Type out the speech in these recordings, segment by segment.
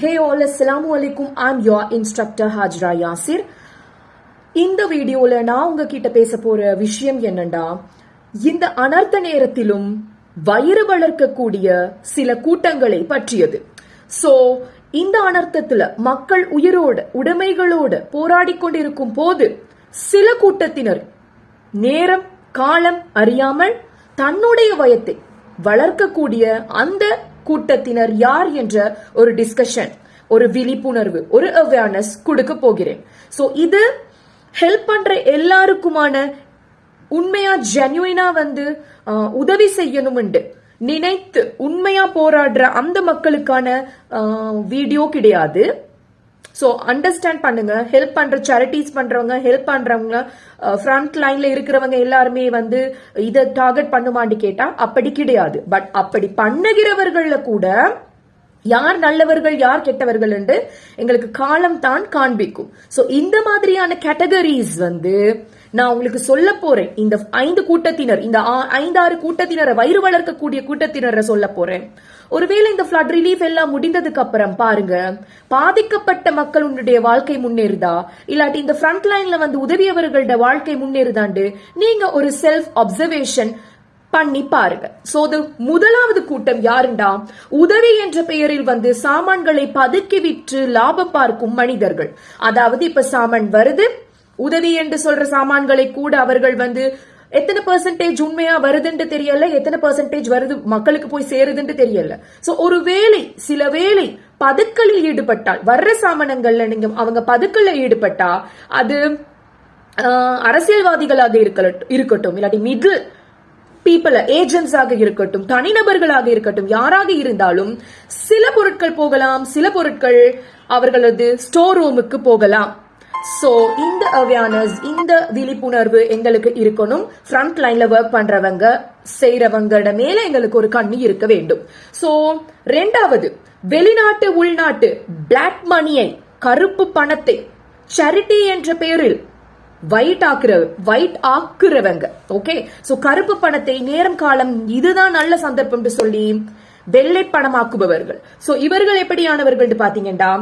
Hey all, Assalamu alaikum. I'm your instructor Hajra Yasir. இந்த வீடியோல நான் உங்ககிட்ட பேச போற விஷயம் என்னண்டா இந்த அனர்த்த நேரத்திலும் வயிறு வளர்க்கக்கூடிய சில கூட்டங்களை பற்றியது சோ இந்த அனர்த்தத்துல மக்கள் உயிரோட உடைமைகளோட போராடி கொண்டிருக்கும் போது சில கூட்டத்தினர் நேரம் காலம் அறியாமல் தன்னுடைய வயத்தை வளர்க்கக்கூடிய அந்த கூட்டத்தினர் யார் என்ற ஒரு டிஸ்கஷன் ஒரு விழிப்புணர்வு ஒரு அவேர்னஸ் கொடுக்க போகிறேன். ஸோ இது ஹெல்ப் பண்ற எல்லாருக்குமான உண்மையா ஜென்யூனா வந்து உதவி செய்யணும்ண்டு. நினைத்து உண்மையா போராடுற அந்த மக்களுக்கான வீடியோ கிடையாது. ஸோ அண்டர்ஸ்டாண்ட் பண்ணுங்க. ஹெல்ப் பண்ற சேரிட்டிஸ் பண்றவங்க ஹெல்ப் பண்றவங்க ஃப்ரண்ட் லைன்ல இருக்கிறவங்க எல்லாருமே வந்து இதை டார்கெட் பண்ணுமான்னு கேட்டா அப்படி கிடையாது. பட் அப்படி பண்ணுகிறவர்கள கூட யார் நல்லவர்கள் யார் கெட்டவர்கள் என்று எங்களுக்கு காலம் தான் காண்பிக்கும். ஸோ இந்த மாதிரியான கேட்டகரிஸ் வந்து நான் உங்களுக்கு சொல்ல போறேன். இந்த ஐந்து கூட்டத்தினர் இந்த ஆ- ஐந்தாறு கூட்டத்தினரை வயிறு வளர்க்கக்கூடிய கூட்டத்தினரை சொல்ல போறேன். ஒருவேளை இந்த ஃபிளட் ரிலீஃப் எல்லாம் முடிந்ததுக்கு அப்புறம் பாருங்க பாதிக்கப்பட்ட மக்களுடைய வாழ்க்கை முன்னேறுதா? இல்லாட்டி இந்த ஃப்ரண்ட் லைன்ல வந்து உதவியவர்களோட வாழ்க்கை முன்னேறுதாண்டு நீங்க ஒரு செல்ஃப் அப்சர்வேஷன் பண்ணி பாருங்க. சோ முதலாவது கூட்டம் யாருண்டா? உதவி என்ற பெயரில் வந்து சாமான்களை பதுக்கி விற்று லாபம் பார்க்கும் மனிதர்கள். அதாவது இப்ப சாமான் வருது உதவி என்று சொல்ற சாமான்களை கூட அவர்கள் வந்து எத்தனை பெர்சன்டேஜ் உண்மையா வருதுன்னு தெரியல எத்தனை பெர்சன்டேஜ் வருது மக்களுக்கு போய் சேருதுன்னு தெரியல. சோ ஒரு வேலை சில வேலை பதுக்கலில் ஈடுபட்டால் வர்ற சாமணங்கள்ல நீங்க அவங்க பதுக்கல்ல ஈடுபட்டா அது அரசியல்வாதிகளாக இருக்கட்டும் இருக்கட்டும் இல்லாட்டி மிடில் பீப்புள் ஏஜென்ட்ஸாக இருக்கட்டும் தனிநபர்களாக இருக்கட்டும் யாராக இருந்தாலும் சில பொருட்கள் போகலாம் சில பொருட்கள் அவர்களது ஸ்டோர் ரூமுக்கு போகலாம். சோ இந்த அவேர்னஸ் இந்த விழிப்புணர்வு எங்களுக்கு இருக்கணும். ஃப்ரண்ட் லைன்ல ஒர்க் பண்றவங்க செய்யறவங்களோட மேல எங்களுக்கு ஒரு கண்ணு இருக்க வேண்டும். சோ ரெண்டாவது வெளிநாட்டு உள்நாட்டு பிளாக் மணியை கருப்பு பணத்தை சேரிட்டி என்ற பெயரில் ஒயிட் ஆக்குற ஒயிட் ஆக்குறவங்க. ஓகே சோ கருப்பு பணத்தை நேரம் காலம் இதுதான் நல்ல சந்தர்ப்பம் சொல்லி வெள்ளை பணமாக்குபவர்கள். சோ இவர்கள் எப்படியானவர்கள் பாத்தீங்கன்னா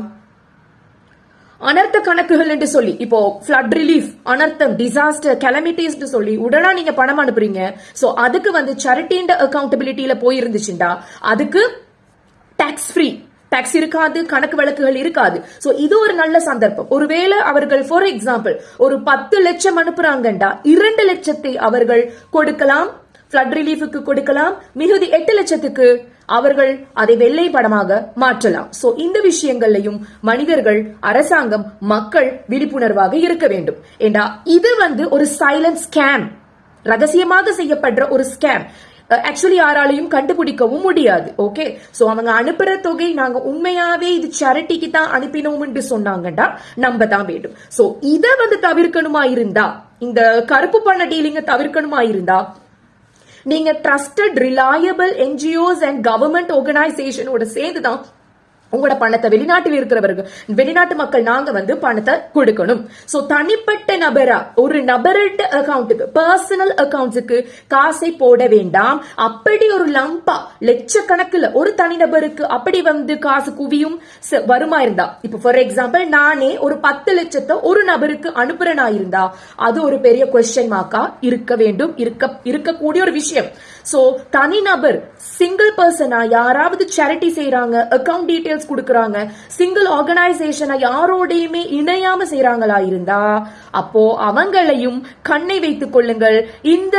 அனர்த்த கணக்குகள் என்று சொல்லி இப்போ ஃபிளட் ரிலீஃப் அனர்த்தம் டிசாஸ்டர் கெலமிட்டிஸ் சொல்லி உடனே நீங்க பணம் அனுப்புறீங்க. சோ அதுக்கு வந்து சரிட்டின்ற அக்கௌண்டபிலிட்டியில போயிருந்துச்சுண்டா? அதுக்கு டாக்ஸ் ஃப்ரீ டாக்ஸ் இருக்காது கணக்கு வழக்குகள் இருக்காது. சோ இது ஒரு நல்ல சந்தர்ப்பம். ஒருவேளை அவர்கள் ஃபார் எக்ஸாம்பிள் ஒரு பத்து லட்சம் அனுப்புறாங்கண்டா? இரண்டு லட்சத்தை அவர்கள் கொடுக்கலாம் ஃபிளட் ரிலீஃபுக்கு கொடுக்கலாம் மிகுதி எட்டு லட்சத்துக்கு அவர்கள் அதை வெள்ளை படமாக மாற்றலாம். சோ இந்த விஷயங்கள்லையும் மனிதர்கள் அரசாங்கம் மக்கள் விழிப்புணர்வாக இருக்க வேண்டும். ஏண்டா இது வந்து ஒரு சைலண்ட் ஸ்கேம் ரகசியமாக செய்யப்படுற ஒரு ஸ்கேம் ஆக்சுவலி யாராலையும் கண்டுபிடிக்கவும் முடியாது. ஓகே சோ அவங்க அனுப்புற தொகை நாங்க உண்மையாவே இது சேரிட்டிக்கு தான் அனுப்பினோம்னு சொன்னாங்கடா நம்ப தான் வேண்டும். சோ இத வந்து தவிர்க்கணுமா இருந்தா இந்த கருப்பு பண டீலிங்க தவிர்க்கணுமா இருந்தா நீங்க trusted reliable NGOs and government ஆர்கனைசேஷனோட சேர்ந்து தான் உங்களோட பணத்தை வெளிநாட்டில் இருக்கிறவர்கள் வெளிநாட்டு மக்கள் நாங்க வந்து பணத்தை கொடுக்கணும். சோ தனிப்பட்ட நபரா ஒரு நபரோட அக்கவுண்ட்டுக்கு பர்சனல் அக்கவுண்ட்ஸுக்கு காசை போட வேண்டாம். அப்படி ஒரு லம்பா லட்சக்கணக்கில் ஒரு தனிநபருக்கு அப்படி வந்து காசு குவியும் ச- வருமா இருந்தா? இப்ப ஃபார் எக்ஸாம்பிள் நானே ஒரு பத்து லட்சத்தை ஒரு நபருக்கு அனுப்புறனா இருந்தா அது ஒரு பெரிய கொஸ்டின் மார்க்கா இருக்க வேண்டும் இருக்க இருக்கக்கூடிய ஒரு விஷயம். ஸோ தனிநபர் சிங்கிள் பர்சனா யாராவது சேரிட்டி செய்யறாங்க அக்கவுண்ட் டீடைல்ஸ் கொடுக்கறாங்க சிங்கிள் ஆர்கனைசேஷனை யாரோடையுமே இணையாம செய்யறாங்களா இருந்தா அப்போ அவங்களையும் கண்ணை வைத்துக் கொள்ளுங்கள். இந்த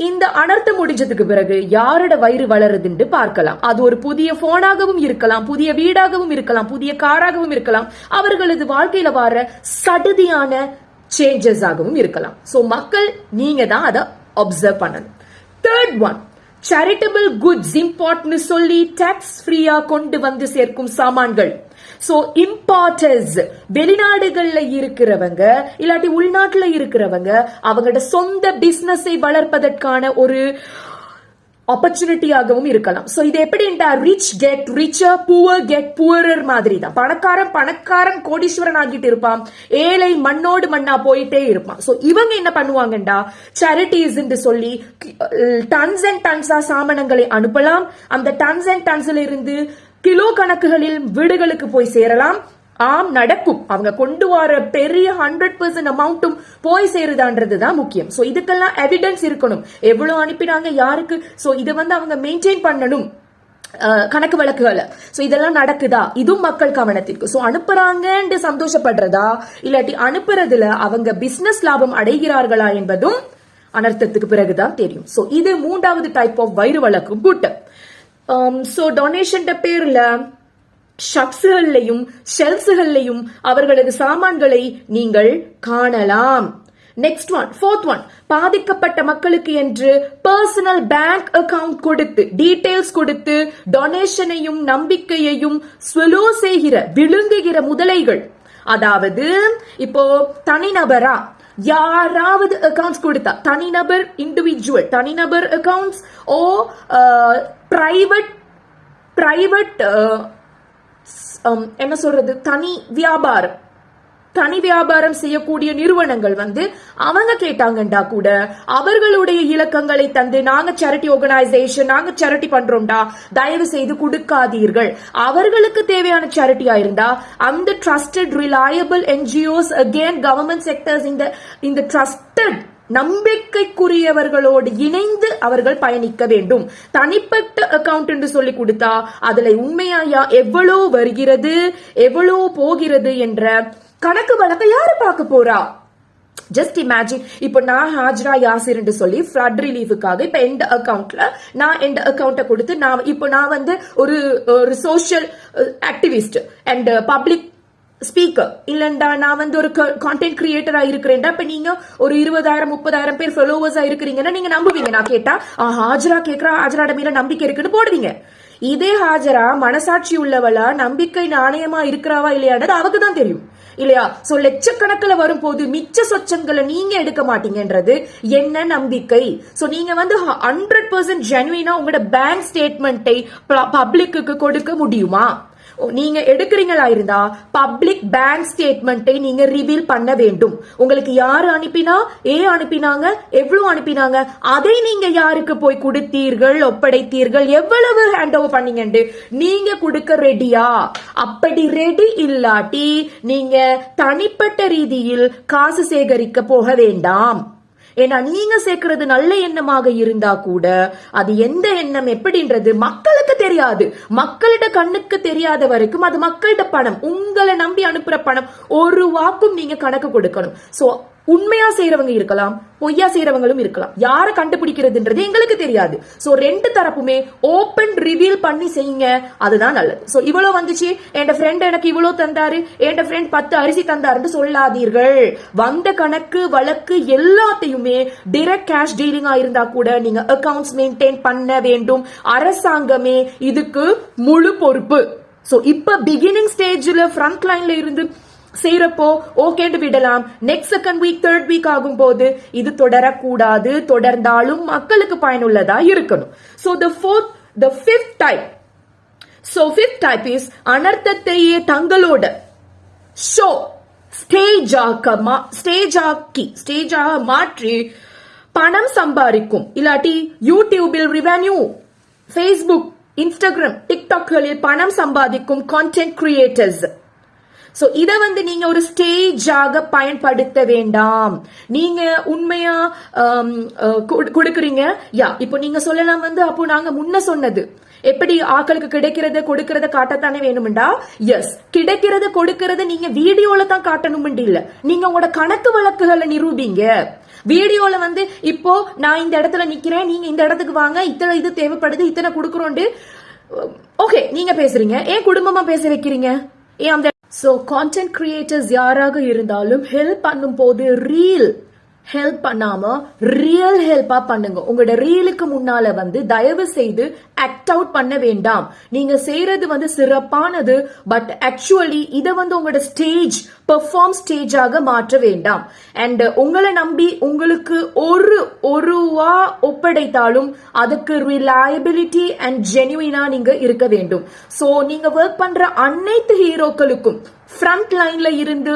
இந்த அனர்த்தம் முடிஞ்சதுக்கு பிறகு யாரோட வயிறு வளருதுன்னு பார்க்கலாம். அது ஒரு புதிய போனாகவும் இருக்கலாம் புதிய வீடாகவும் இருக்கலாம் புதிய காராகவும் இருக்கலாம். அவர்களது வாழ்க்கையில வர சடுதியான சேஞ்சஸ் ஆகவும் இருக்கலாம். ஸோ மக்கள் நீங்க தான் அதை அப்சர்வ் பண்ணணும். தேர்ட் ஒன் சேரிட்டபிள் குட்ஸ் இம்பார்ட்னு சொல்லி டாக்ஸ் ஃப்ரீயா கொண்டு வந்து சேர்க்கும் சாமான்கள். சோ இம்பார்ட்டர்ஸ் வெளிநாடுகள்ல இருக்கிறவங்க இல்லாட்டி உள்நாட்டுல இருக்கிறவங்க அவங்களோட சொந்த பிசினஸை வளர்ப்பதற்கான ஒரு ஆப்பர்ச்சுனிட்டியாகவும் இருக்கலாம். ஸோ இது எப்படின்டா rich get richer poor get poorer மாதிரி தான் பணக்காரன் பணக்காரன் கோடீஸ்வரன் ஆகிட்டு இருப்பான். ஏழை மண்ணோடு மண்ணா போயிட்டே இருப்பான். ஸோ இவங்க என்ன பண்ணுவாங்கண்டா? சேரிட்டிஸ் சொல்லி டன்ஸ் அண்ட் டன்ஸா சாமணங்களை அனுப்பலாம். அந்த டன்ஸ் அண்ட் டன்ஸ்ல இருந்து கிலோ கணக்குகளில் வீடுகளுக்கு போய் சேரலாம். ஆம் நடக்கும். அவங்க கொண்டு வர பெரிய ஹண்ட்ரட் பெர்சன்ட் அமௌண்ட்டும் போய் சேருதான்றது தான் முக்கியம். ஸோ இதுக்கெல்லாம் எவிடன்ஸ் இருக்கணும். எவ்வளோ அனுப்பினாங்க யாருக்கு? ஸோ இதை வந்து அவங்க மெயின்டைன் பண்ணணும். கணக்கு வழக்குகளை. ஸோ இதெல்லாம் நடக்குதா? இதுவும் மக்கள் கவனத்திற்கு. ஸோ அனுப்புறாங்கன்னு சந்தோஷப்படுறதா? இல்லாட்டி அனுப்புறதுல அவங்க பிஸ்னஸ் லாபம் அடைகிறார்களா என்பதும் அனர்த்தத்துக்கு பிறகுதான் தெரியும். ஸோ இது மூன்றாவது டைப் ஆஃப் வயிறு வழக்கு கூட்டம். ஸோ டொனேஷன் பேர்ல ஷப்ஸுகள்லையும் ஷெல்ஸுகள்லையும் அவர்களது சாமான்களை நீங்கள் காணலாம். நெக்ஸ்ட் ஒன் ஃபோர்த் ஒன் பாதிக்கப்பட்ட மக்களுக்கு என்று பர்சனல் பேங்க் அக்கவுண்ட் கொடுத்து டீடைல்ஸ் கொடுத்து டொனேஷனையும் நம்பிக்கையையும் ஸ்வெலோ செய்கிற விழுங்குகிற முதலைகள். அதாவது இப்போ தனிநபரா? யாராவது அக்கவுண்ட்ஸ் கொடுத்தா தனிநபர் இண்டிவிஜுவல் தனிநபர் அக்கவுண்ட்ஸ் ஓ பிரைவேட் பிரைவேட் என்ன சொல்றது? தனி வியாபாரம். தனி வியாபாரம் செய்யக்கூடிய நிறுவனங்கள் வந்து அவங்க கேட்டாங்கண்டா கூட அவர்களுடைய இலக்கங்களை தந்து நாங்க சேரிட்டி ஆர்கனைசேஷன் நாங்க சேரிட்டி பண்றோம்டா தயவு செய்து கொடுக்காதீர்கள். அவர்களுக்கு தேவையான சேரிட்டியா இருந்தா அந்த trusted reliable NGOs again government sectors இந்த இந்த ட்ரஸ்டட் நம்பிக்கைக்குரியவர்களோடு இணைந்து அவர்கள் பயணிக்க வேண்டும். தனிப்பட்ட அக்கவுண்ட் என்று சொல்லி கொடுத்தா அதுல உண்மையாயா எவ்வளோ வருகிறது எவ்வளோ போகிறது என்ற கணக்கு வழக்க யாரு பார்க்க போறா? ஜஸ்ட் இமேஜின் இப்போ நான் ஹாஜ்ரா யாசிர் என்று சொல்லி ஃப்ளட் ரிலீஃபுக்காக இப்போ எந்த அக்கவுண்ட்ல நான் எந்த அக்கவுண்ட்டை கொடுத்து நான் இப்போ நான் வந்து ஒரு ஒரு social activist and public speaker இல்லண்டா நான் வந்து ஒரு கான்டென்ட் கிரியேட்டரா இருக்கிறேன்டா இப்ப நீங்க ஒரு இருபதாயிரம் முப்பதாயிரம் பேர் ஃபாலோவர்ஸா இருக்கிறீங்கன்னா நீங்க நம்புவீங்க. நான் கேட்டா ஹாஜரா கேக்குறா ஹாஜராட மேல நம்பிக்கை இருக்குன்னு போடுவீங்க. இதே ஹாஜரா மனசாட்சி உள்ளவளா நம்பிக்கை நாணயமா இருக்கிறாவா இல்லையான்றது அவக்கு தான் தெரியும். இல்லையா? சோ லட்சக்கணக்கில் வரும்போது மிச்ச சொச்சங்களை நீங்க எடுக்க மாட்டீங்கன்றது என்ன நம்பிக்கை? சோ நீங்க வந்து ஹண்ட்ரட் பர்சன்ட் ஜென்வினா உங்களோட பேங்க் ஸ்டேட்மெண்ட்டை பப்ளிக்கு கொடுக்க முடியுமா? நீங்க எடுக்கிறீங்களா இருந்தா பப்ளிக் பேங்க் ஸ்டேட்மெண்ட்டை நீங்க ரிவீல் பண்ண வேண்டும். உங்களுக்கு யார் அனுப்பினா ஏ அனுப்பினாங்க எவ்வளவு அனுப்பினாங்க அதை நீங்க யாருக்கு போய் கொடுத்தீர்கள் ஒப்படைத்தீர்கள் எவ்வளவு ஹேண்ட் ஓவர் பண்ணீங்கன்னு நீங்க கொடுக்க ரெடியா அப்படி ரெடி இல்லாட்டி நீங்க தனிப்பட்ட ரீதியில் காசு சேகரிக்க போக வேண்டாம். ஏன்னா நீங்க சேர்க்கிறது நல்ல எண்ணமாக இருந்தா கூட அது எந்த எண்ணம் எப்படின்றது மக்களுக்கு தெரியாது. மக்களிட கண்ணுக்கு தெரியாத வரைக்கும் அது மக்களிட பணம். உங்களை நம்பி அனுப்புற பணம். ஒரு வாக்கும் நீங்க கணக்கு கொடுக்கணும். சோ உண்மையா செய்யறவங்க இருக்கலாம் பொய்யா செய்யறவங்களும் இருக்கலாம். யாரை கண்டுபிடிக்கிறதுன்றது எங்களுக்கு தெரியாது. சோ ரெண்டு தரப்புமே ஓபன் ரிவீல் பண்ணி செய்யுங்க. அதுதான் நல்லது. சோ இவ்வளவு வந்துச்சு. என் ஃப்ரெண்ட் எனக்கு இவ்வளவு தந்தாரு. என் ஃப்ரெண்ட் பத்து அரிசி தந்தாருன்னு சொல்லாதீர்கள். வந்த கணக்கு வழக்கு எல்லாத்தையுமே டிரெக்ட் கேஷ் டீலிங்கா இருந்தா கூட நீங்க அக்கவுண்ட்ஸ் மெயின்டைன் பண்ண வேண்டும். அரசாங்கமே இதுக்கு முழு பொறுப்பு. சோ இப்ப பிகினிங் ஸ்டேஜ்ல ஃப்ரண்ட் லைன்ல இருந்து செய்யறப்போ ஓகேன்னு விடலாம். Next second week third week ஆகும் போது இது தொடரக்கூடாது. தொடர்ந்தாலும் மக்களுக்கு பயனுள்ளதா இருக்கணும். So the fourth the fifth type so fifth type is அனர்த்தத்தையே தங்களோட ஷோ ஸ்டேஜ் ஆக்க ஸ்டேஜ் ஆக்கி ஸ்டேஜாக மாற்றி பணம் சம்பாதிக்கும். இல்லாட்டி யூடியூபில் ரிவென்யூ ஃபேஸ்புக் இன்ஸ்டாகிராம் டிக்டாக்களில் பணம் சம்பாதிக்கும் கான்டென்ட் கிரியேட்டர்ஸ் சோ இத வந்து நீங்க ஒரு ஸ்டேஜாக பயன்படுத்த வேண்டாம். நீங்க உண்மையா um, uh, கொடுக்குறீங்க? யா இப்போ நீங்க சொல்லலாம் வந்து அப்போ நாங்க முன்ன சொன்னது. எப்படி ஆக்களுக்கு கிடைக்கிறத கொடுக்கறத காட்டத்தானே வேணும்டா? எஸ் கிடைக்கிறத கொடுக்கறத நீங்க வீடியோல தான் காட்டணும் இல்ல. நீங்க உங்களோட கணக்கு வழக்குகளை நிரூபிங்க. வீடியோல வந்து இப்போ நான் இந்த இடத்துல நிக்கிறேன் நீங்க இந்த இடத்துக்கு வாங்க இத்தனை இது தேவைப்படுது இத்தனை கொடுக்குறோண்டு ஓகே நீங்க பேசுறீங்க. ஏன் குடும்பமா பேச வைக்கிறீங்க? ஏன் அந்த சோ கான்டென்ட் கிரியேட்டர்ஸ் யாராக இருந்தாலும் ஹெல்ப் பண்ணும் போது ரீல் ஹெல்ப் பண்ணாம ரியல் ஹெல்ப்பா பண்ணுங்க. உங்களோட ரீலுக்கு முன்னால வந்து தயவு செய்து ஆக்ட் அவுட் பண்ண வேண்டாம். நீங்க செய்யறது வந்து சிறப்பானது பட் ஆக்சுவலி இதை வந்து உங்களோட ஸ்டேஜ் பெர்ஃபார்ம் ஸ்டேஜாக மாற்ற வேண்டாம். அண்ட் உங்களை நம்பி உங்களுக்கு ஒரு ஒரு ரூபா ஒப்படைத்தாலும் அதுக்கு ரிலையபிலிட்டி அண்ட் ஜெனுவினா நீங்க இருக்க வேண்டும். சோ நீங்க ஒர்க் பண்ற அனைத்து ஹீரோக்களுக்கும் ஃப்ரண்ட் லைன்ல இருந்து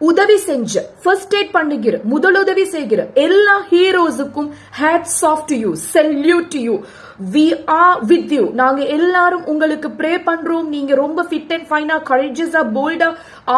உதவி செஞ்சு ஃபர்ஸ்ட் எய்ட் பண்ணுகிற முதலுதவி செய்கிற எல்லா ஹீரோஸுக்கும் hats off to you salute to you we are with you நாங்க எல்லாரும் உங்களுக்கு ப்ரே பண்றோம். நீங்க ரொம்ப ஃபிட் அண்ட் ஃபைனா கரேஜஸா போல்டா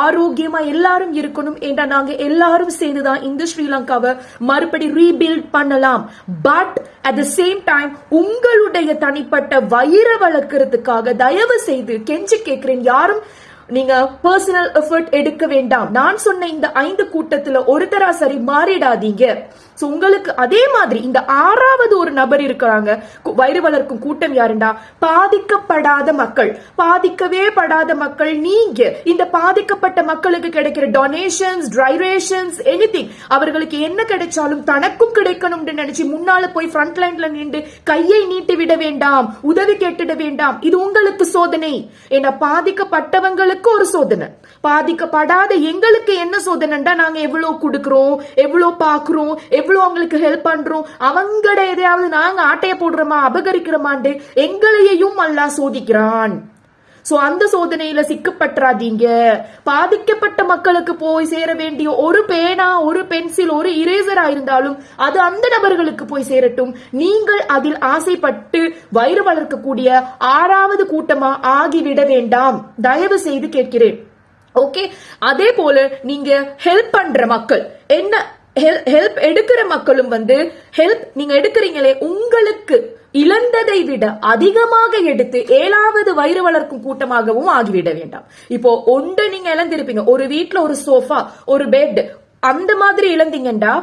ஆரோக்கியமா எல்லாரும் இருக்கணும் ஏண்டா நாங்க எல்லாரும் சேர்ந்துதான் இந்த ஸ்ரீலங்காவை மறுபடி ரீபில்ட் பண்ணலாம். But at the same time உங்களுடைய தனிப்பட்ட வயிறை வளர்க்கறதுக்காக தயவு செய்து கெஞ்சி கேட்கிறேன். யாரும் நீங்க பர்சனல் எஃபர்ட் எடுக்க வேண்டாம். நான் சொன்ன இந்த ஐந்து கூட்டத்துல ஒருத்தரா சரி மாறிடாதீங்க. சோ உங்களுக்கு அதே மாதிரி இந்த ஆறாவது ஒரு நபர் இருக்கிறாங்க. வயிறு வளர்க்கும் கூட்டம் யாருண்டா? பாதிக்கப்படாத மக்கள். பாதிக்கவே படாத மக்கள். நீங்க இந்த பாதிக்கப்பட்ட மக்களுக்கு கிடைக்கிற டொனேஷன்ஸ் ட்ரைரேஷன்ஸ் எனிதிங் அவர்களுக்கு என்ன கிடைச்சாலும் தனக்கும் கிடைக்கணும்னு நினைச்சு முன்னால போய் ஃப்ரண்ட் லைன்ல நின்று கையை நீட்டி விட வேண்டாம் உதவி கேட்டுட வேண்டாம். இது உங்களுக்கு சோதனை. ஏன்னா பாதிக்கப்பட்டவங்களுக்கு ஒரு சோதனை. பாதிக்கப்படாத எங்களுக்கு என்ன சோதனைண்டா நாங்க எவ்வளவு கொடுக்குறோம் எவ்வளவு பாக்குறோம் எவ்வளோ அவங்களுக்கு ஹெல்ப் பண்றோம்? அவங்கள எதையாவது நாங்க ஆட்டைய போடுறோமா? அபகரிக்கிறோமாண்டு எங்களையும் அல்லாஹ் சோதிக்கிறான். சோ அந்த சோதனையில சிக்கப்பட்டுறாதீங்க பாதிக்கப்பட்ட மக்களுக்கு போய் சேர வேண்டிய ஒரு பேனா ஒரு பென்சில் ஒரு இரேசரா இருந்தாலும் அது அந்த நபர்களுக்கு போய் சேரட்டும். நீங்கள் அதில் ஆசைப்பட்டு வயிறு வளர்க்கக்கூடிய ஆறாவது கூட்டமா ஆகிவிட வேண்டாம். தயவு செய்து கேட்கிறேன். ஓகே அதே போல நீங்க ஹெல்ப் பண்ற மக்கள் என்ன ஹெல்ப் எடுக்கிற மக்களும் வந்து ஹெல்ப் நீங்க எடுக்கிறீங்களே உங்களுக்கு இழந்ததை விட அதிகமாக எடுத்து ஏழாவது வயிறு வளர்க்கும் கூட்டமாகவும் ஆகிவிட வேண்டாம். இப்போ ஒன்று நீங்க இழந்திருப்பீங்க. ஒரு வீட்டில் ஒரு சோஃபா ஒரு பெட் அந்த மாதிரி இழந்தீங்கண்டா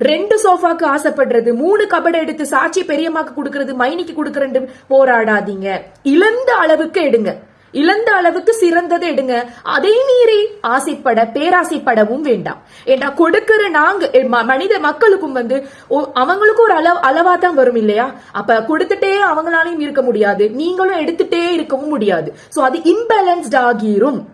ரெண்டு சோஃபாக்கு ஆசைப்படுறது மூணு கபடை எடுத்து சாட்சி பெரியம்மாக்கு கொடுக்கறது மைனிக்கு கொடுக்கறது போராடாதீங்க. இழந்த அளவுக்கு எடுங்க. இழந்த அளவுக்கு சிறந்தது எடுங்க. அதை மீறி ஆசைப்பட பேராசைப்படவும் வேண்டாம். ஏன்னா கொடுக்கிற நாங்க ம- மனித மக்களுக்கும் வந்து ஓ- அவங்களுக்கும் ஒரு அளவு அளவா தான் வரும் இல்லையா? அப்ப கொடுத்துட்டே அவங்களாலையும் இருக்க முடியாது. நீங்களும் எடுத்துட்டே இருக்கவும் முடியாது. சோ அது இம்பேலன்ஸ்ட் ஆகிரும்.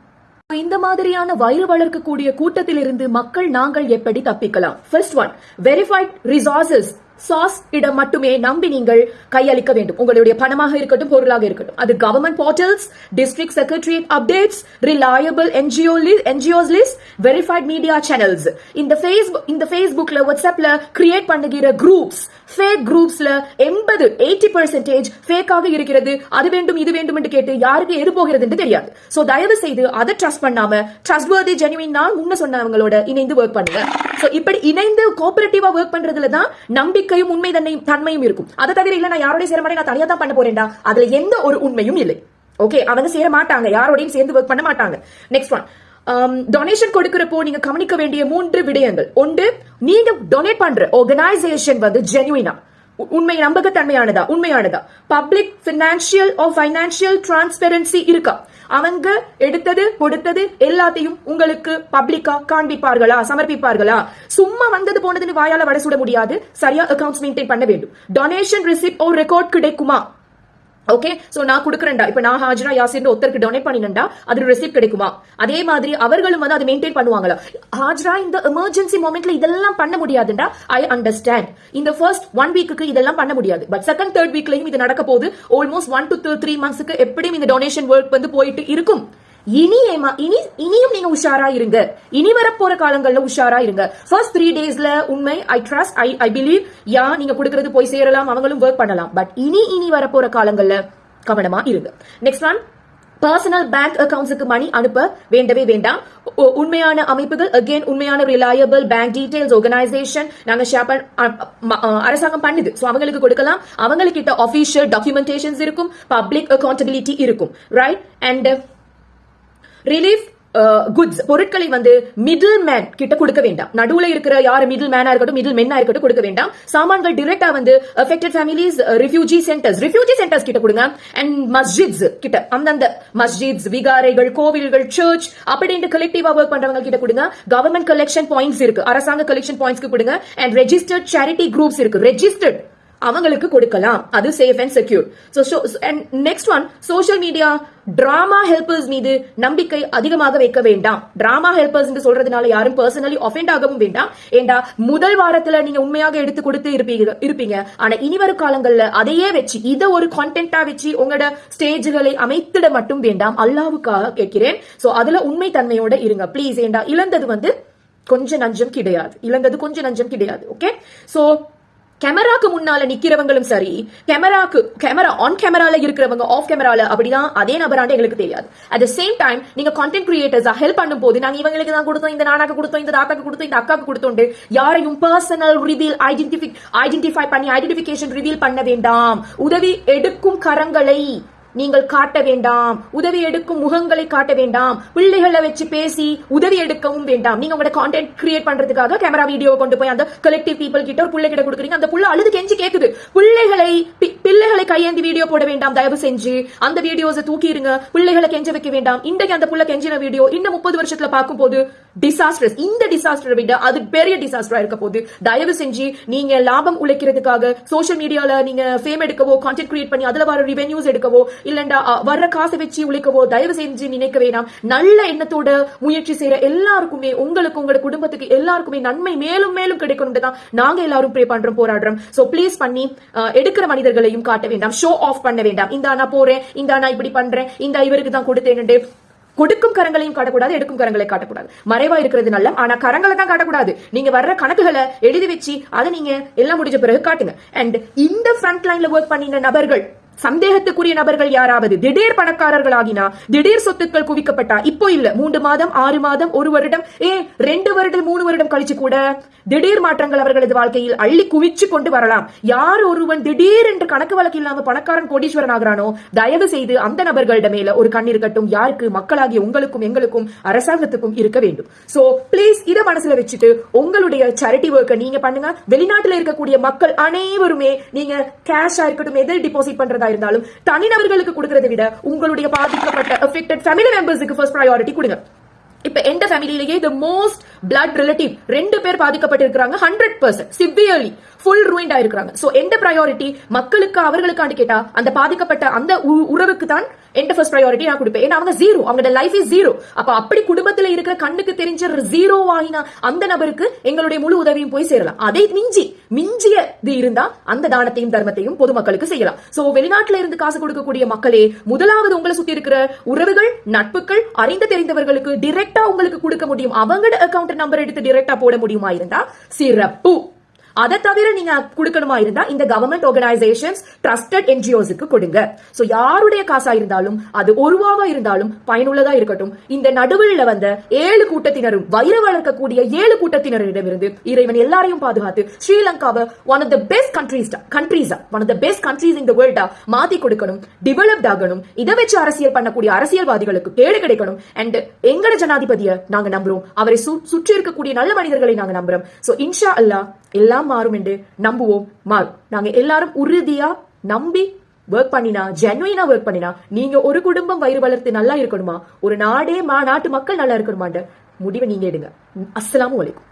இந்த மாதிரியான வயிறு வளர்க்கக்கூடிய கூட்டத்திலிருந்து மக்கள் நாங்கள் எப்படி தப்பிக்கலாம்? ஃபர்ஸ்ட் ஒன் வெரிஃபைட் ரிசோர்சஸ் சாஸ் இடம் மட்டுமே நம்பி நீங்கள் கையளிக்க வேண்டும். உங்களுடைய பணமாக இருக்கட்டும் பொருளாக இருக்கட்டும். அது government portals district secretariat updates reliable NGO NGOs list verified media channels இந்த ஃபேஸ்புக் இந்த ஃபேஸ்புக்ல வாட்ஸ்அப்ல கிரியேட் பண்ணுகிற குரூப்ஸ் ஃபேக் குரூப்ஸ்ல எண்பது எயிட்டி பர்சன்டேஜ் ஃபேக்காக இருக்கிறது. அது வேண்டும் இது வேண்டும் என்று கேட்டு யாருக்கு எது போகிறது என்று தெரியாது. சோ தயவு செய்து அதை ட்ரஸ்ட் பண்ணாம ட்ரஸ்ட் வர்தி ஜெனுவின் நான் முன்ன சொன்னவங்களோட இணைந்து ஒர்க் பண்ணுங்க. சோ இப்படி இணைந்து கோஆபரேட்டிவா ஒர்க் பண்றதுல தான் நம்பிக்கையும் உண்மை தன்மை தன்மையும் இருக்கும். அதை தவிர இல்ல நான் யாரோடய சேர மாட்டேன் நான் தனியா தான் பண்ண போறேன்டா. அதுல எந்த ஒரு உண்மையும் இல்லை. ஓகே அவங்க சேர மாட்டாங்க யாரோடையும் சேர்ந்து ஒர்க் பண்ண மாட்டாங்க. நெக்ஸ்ட் ஒன் Um, டொனேஷன் கொடுக்கிறப்போ நீங்க கவனிக்க வேண்டிய மூன்று விடயங்கள். ஒன்று நீங்க டொனேட் பண்ற ஆர்கனைசேஷன் வந்து ஜெனுவினா உண்மை நம்பகத்தன்மையானதா? உண்மையானதா? Public financial or financial transparency இருக்கா? அவங்க எடுத்தது கொடுத்தது எல்லாத்தையும் உங்களுக்கு பப்ளிக்கா காண்பிப்பார்களா? சமர்ப்பிப்பார்களா? சும்மா வந்தது போனதுன்னு வாயால வட சுட முடியாது. சரியா அக்கவுண்ட்ஸ் மெயின்டைன் பண்ண வேண்டும். டொனேஷன் ரிசிப்ட் ஒரு ரெக்கார்ட் கிடைக்குமா? ஓகே சோ நான் கொடுக்குறேன்டா. இப்ப நான் ஹாஜரா யாசின் ஒருத்தருக்கு டொனேட் பண்ணினேன்டா. அது ரெசிப்ட் கிடைக்குமா? அதே மாதிரி அவர்களும் வந்து அதை மெயின்டைன் பண்ணுவாங்களா? ஹாஜரா இந்த எமர்ஜென்சி மொமெண்ட்ல இதெல்லாம் பண்ண முடியாதுண்டா ஐ அண்டர்ஸ்டாண்ட் இந்த ஃபர்ஸ்ட் ஒன் வீக்கு இதெல்லாம் பண்ண முடியாது. பட் செகண்ட் தேர்ட் வீக்லயும் இது நடக்க போகுது. ஆல்மோஸ்ட் ஒன் டு த்ரீ மந்த்ஸ்க்கு எப்படியும் இந்த டொனேஷன் ஒர்க் வந்து போயிட்டு இருக்கும். இனி ஏமா இனி இனியும் நீங்க உஷாரா இருங்க. இனி வரப்போற காலங்கள்ல உஷாரா இருங்க. ஃபர்ஸ்ட் த்ரீ டேஸ்ல உண்மை I trust I I believe யா நீங்க கொடுக்கறது போய் சேரலாம் அவங்களும் ஒர்க் பண்ணலாம். பட் இனி இனி வரப்போற காலங்கள்ல கவனமா இருங்க. நெக்ஸ்ட் ஒன் பர்சனல் பேங்க் அக்கவுண்ட்ஸுக்கு மணி அனுப்ப வேண்டவே வேண்டாம். உண்மையான அமைப்புகள் அகைன் உண்மையான ரிலையபிள் பேங்க் டீடைல்ஸ் ஆர்கனைசேஷன் நாங்க ஷேர் பண் அரசாங்கம் பண்ணுது. ஸோ அவங்களுக்கு கொடுக்கலாம். அவங்களுக்கிட்ட ஆஃபீஷியல் டாக்குமெண்டேஷன்ஸ் இருக்கும். பப்ளிக் அக்கௌண்டபிலிட்டி இருக்கும். Right and relief goods uh, பொருட்களை வந்து மிடில் மேன் கிட்ட கொடுக்க வேண்டாம். நடுவுல இருக்கிற யார் மிடில் மேனா இருக்கட்டும் மிடில் மென்னா இருக்கட்டும் கொடுக்க வேண்டாம். சாமான்கள் டிரெக்டா வந்து affected families refugee centres refugee centres கிட்ட கொடுங்க. அண்ட் மஸ்ஜித்ஸ் கிட்ட அந்தந்த மஸ்ஜித்ஸ் விகாரைகள் கோவில்கள் சர்ச் அப்படின்ட்டு கலெக்டிவா ஒர்க் பண்றவங்க கிட்ட கொடுங்க. கவர்மெண்ட் கலெக்ஷன் பாயிண்ட்ஸ் இருக்கு. அரசாங்க கலெக்ஷன் பாயிண்ட்ஸ்க்கு கொடுங்க. அண்ட் ரெஜிஸ்டர்ட் சேரிட்டி குரூப்ஸ் இருக்கு. ரெஜிஸ்டர்ட் அவங்களுக்கு கொடுக்கலாம். அது safe and secure so and next one social media drama helpers மீது நம்பிக்கை அதிகமாக வைக்க வேண்டாம். டிராமா ஹெல்பர்ஸ் என்று சொல்றதுனால யாரும் பர்சனலி ஒஃபெண்ட் ஆகவும் வேண்டாம். ஏண்டா முதல் வாரத்துல நீங்க உண்மையாக எடுத்து கொடுத்து இருப்பீங்க இருப்பீங்க. ஆனா இனி வரும் காலங்கள்ல அதையே வச்சு இதை ஒரு கான்டென்ட்டா வச்சு உங்களோட ஸ்டேஜ்களை அமைத்திட மட்டும் வேண்டாம். அல்லாவுக்காக கேட்கிறேன். சோ அதுல உண்மை தன்மையோட இருங்க. ப்ளீஸ் ஏண்டா இழந்தது வந்து கொஞ்சம் நஞ்சம் கிடையாது. இழந்தது கொஞ்சம் நஞ்சம் கிடையாது. ஓகே சோ கேமராக்கு முன்னால நிக்கிறவங்களும் சரி கேமராக்கு கேமரா ஆன் கேமரால இருக்கிறவங்க ஆஃப் கேமரால அப்படிதான் அதே நபராண்டு எங்களுக்கு தெரியாது. அட் த சேம் டைம் நீங்க கான்டென்ட் கிரியேட்டர்ஸா ஹெல்ப் பண்ணும் போது நாங்க இவங்களுக்கு தான் கொடுத்தோம் இந்த நானாக்கு கொடுத்தோம் இந்த தாத்தாக்கு கொடுத்தோம் இந்த அக்காக்கு கொடுத்தோம் யாரையும் பர்சனல் ரிவீல் ஐடென்டிஃபை ஐடென்டிஃபை பண்ணி ஐடென்டிபிகேஷன் ரிவீல் பண்ண வேண்டாம். உதவி எடுக்கும் கரங்களை நீங்கள் காட்ட வேண்டாம். உதவி எடுக்கும் முகங்களை காட்ட வேண்டாம். பிள்ளைகளை வச்சு பேசி உதவி எடுக்கவும் வேண்டாம். நீங்க உங்களோட கான்டென்ட் கிரியேட் பண்றதுக்காக கேமரா வீடியோ கொண்டு போய் அந்த கலெக்டிவ் பீப்பிள் கிட்ட ஒரு பிள்ளை கிட்ட கொடுக்குறீங்க. அந்த புள்ள அழுது கெஞ்சி கேக்குது. பிள்ளைகளை பிள்ளைகளை கையேந்தி வீடியோ போட வேண்டாம். தயவு செஞ்சு அந்த வீடியோஸை தூக்கிடுங்க. பிள்ளைகளை கெஞ்ச வைக்க வேண்டாம். இன்றைக்கு அந்த புள்ள கெஞ்சின வீடியோ இன்னும் முப்பது வருஷத்துல பார்க்கும் போது டிசாஸ்டர்ஸ் இந்த டிசாஸ்டரை விட அது பெரிய டிசாஸ்டரா இருக்க போது தயவு செஞ்சு நீங்க லாபம் உழைக்கிறதுக்காக சோஷியல் மீடியால நீங்க ஃபேம் எடுக்கவோ கான்டென்ட் கிரியேட் பண்ணி அதுல வர ரிவென்யூஸ் எடுக்கவோ இல்லண்டா வர்ற காசை வச்சு உழைக்கவோ தயவு செஞ்சு நினைக்க வேணாம். நல்ல எண்ணத்தோட முயற்சி செய்யற எல்லாருக்குமே உங்களுக்கு உங்களோட குடும்பத்துக்கு எல்லாருக்குமே நன்மை மேலும் மேலும் கிடைக்கணும் தான் நாங்க எல்லாரும் ப்ரே பண்றோம் போராடுறோம். சோ ப்ளீஸ் பண்ணி எடுக்கிற மனிதர்களையும் காட்ட வேண்டாம். ஷோ ஆஃப் பண்ண வேண்டாம். இந்தா நான் போறேன். இந்தா நான் இப்படி பண்றேன். இந்த இவருக்கு தான் கொடுத்தேன்னு கொடுக்கும் கரங்களையும் காட்டக்கூடாது எடுக்கும் கரங்களை காட்டக்கூடாது. மறைவா இருக்கிறது நல்ல ஆனா கரங்களை தான் காட்டக்கூடாது. நீங்க வர்ற கணக்குகளை எழுதி வச்சு அதை நீங்க எல்லாம் முடிஞ்ச பிறகு காட்டுங்க. அண்ட் இந்த ஃப்ரண்ட் லைன்ல ஒர்க் பண்ணின நபர்கள் சந்தேகத்துக்குரிய நபர்கள் யாராவது திடீர் பணக்காரர்கள் ஆகினா திடீர் சொத்துக்கள் குவிக்கப்பட்டா இப்போ இல்ல மூன்று மாதம் ஆறு மாதம் ஒரு வருடம் ஏ ரெண்டு வருடம் மூணு வருடம் கழிச்சு கூட திடீர் மாற்றங்கள் அவர்களது வாழ்க்கையில் அள்ளி குவிச்சு கொண்டு வரலாம். யார் ஒருவன் திடீர் என்று கணக்கு வழக்கு இல்லாம பணக்காரன் கோடீஸ்வரன் ஆகிறானோ தயவு செய்து அந்த நபர்களிட மேல ஒரு கண் இருக்கட்டும் யாருக்கு மக்களாகிய உங்களுக்கும் எங்களுக்கும் அரசாங்கத்துக்கும் இருக்க வேண்டும். சோ ப்ளீஸ் இத மனசுல வச்சுட்டு உங்களுடைய சேரிட்டி ஒர்க்கை நீங்க பண்ணுங்க. வெளிநாட்டுல இருக்கக்கூடிய மக்கள் அனைவருமே நீங்க கேஷா இருக்கட்டும் எதில் டிபாசிட் பண்றதா இருந்தாலும் தனிநபர்களுக்கு கொடுக்கறதை விட உங்களுடைய பாதிக்கப்பட்ட அஃபெக்டட் ஃபேமிலி மெம்பர்ஸுக்கு ஃபர்ஸ்ட் ப்ரையாரிட்டி கொடுங்க. இப்ப எந்த ஃபேமிலியிலேயே த மோஸ்ட் பிளட் ரிலேட்டிவ் ரெண்டு பேர் பாதிக்கப்பட்டிருக்கிறாங்க hundred percent severely full ruined ஆயிருக்காங்க சோ எந்த ப்ரையாரிட்டி மக்களுக்கு அவர்களுக்காண்டு கேட்டா அந்த பாதிக்கப்பட்ட அந்த உ- உறவுக்கு தான் எந்த ஃபர்ஸ்ட் ப்ரையாரிட்டி நான் கொடுப்பேன். ஏன்னா அவங்க ஜீரோ அவங்களோட லைஃப் இஸ் ஜீரோ அப்ப அப்படி குடும்பத்துல இருக்கிற கண்ணுக்கு தெரிஞ்ச ஜீரோ ஆகினா அந்த நபருக்கு எங்களுடைய முழு உதவியும் போய் சேரலாம். அதை மிஞ்சி மிஞ்சியது இருந்தா அந்த தானத்தையும் தர்மத்தையும் பொதுமக்களுக்கு செய்யலாம். சோ வெளிநாட்டுல இருந்து காசு கொடுக்கக்கூடிய மக்களே முதலாவது உங்களை சுத்தி இருக்கிற உறவுகள் நட்புகள் அறிந்து தெரிந்தவர்களுக்கு டிரெக்டா உங்களுக்கு கொடுக்க முடியும். அவங்களோட அக்கவுண்ட் நம்பர் எடுத்து டிரெக்டா போட முடியுமா இருந்தா சிறப்பு. அதை தவிர நீங்க கொடுக்கணுமா இருந்தா இந்த கவர்மெண்ட் ஆர்கனைசேஷன்ஸ் ட்ரஸ்டட் என்ஜிஓஸுக்கு கொடுங்க. சோ யாருடைய காசா இருந்தாலும் அது ஒரு இருந்தாலும் பயனுள்ளதா இருக்கட்டும். இந்த நடுவில் வந்த ஏழு கூட்டத்தினரும் வயிறு வளர்க்கக்கூடிய ஏழு கூட்டத்தினரிடமிருந்து இறைவன் எல்லாரையும் பாதுகாத்து ஸ்ரீலங்காவை one of the best countries countries one of the best countries இந்த வேர்ல்டா மாத்தி கொடுக்கணும் டெவலப்ட் ஆகணும். இதை வச்சு அரசியல் பண்ணக்கூடிய அரசியல்வாதிகளுக்கு கேடு கிடைக்கணும். அண்ட் எங்கட ஜனாதிபதியை நாங்க நம்புறோம். அவரை சுற்றி இருக்கக்கூடிய நல்ல மனிதர்களை நாங்க நம்புறோம். சோ இன்ஷா அல்லாஹ் எல்லாம் மாறும் என்று நம்புவோம். மாறும் நாங்க எல்லாரும் உறுதியா நம்பி ஒர்க் பண்ணினா ஜென்வினா ஒர்க் பண்ணினா நீங்க ஒரு குடும்பம் வயிறு வளர்த்து நல்லா இருக்கணுமா? ஒரு நாடே மா நாட்டு மக்கள் நல்லா இருக்கணுமாண்ட முடிவை நீங்க எடுங்க. அஸ்ஸலாமு வலைக்கும்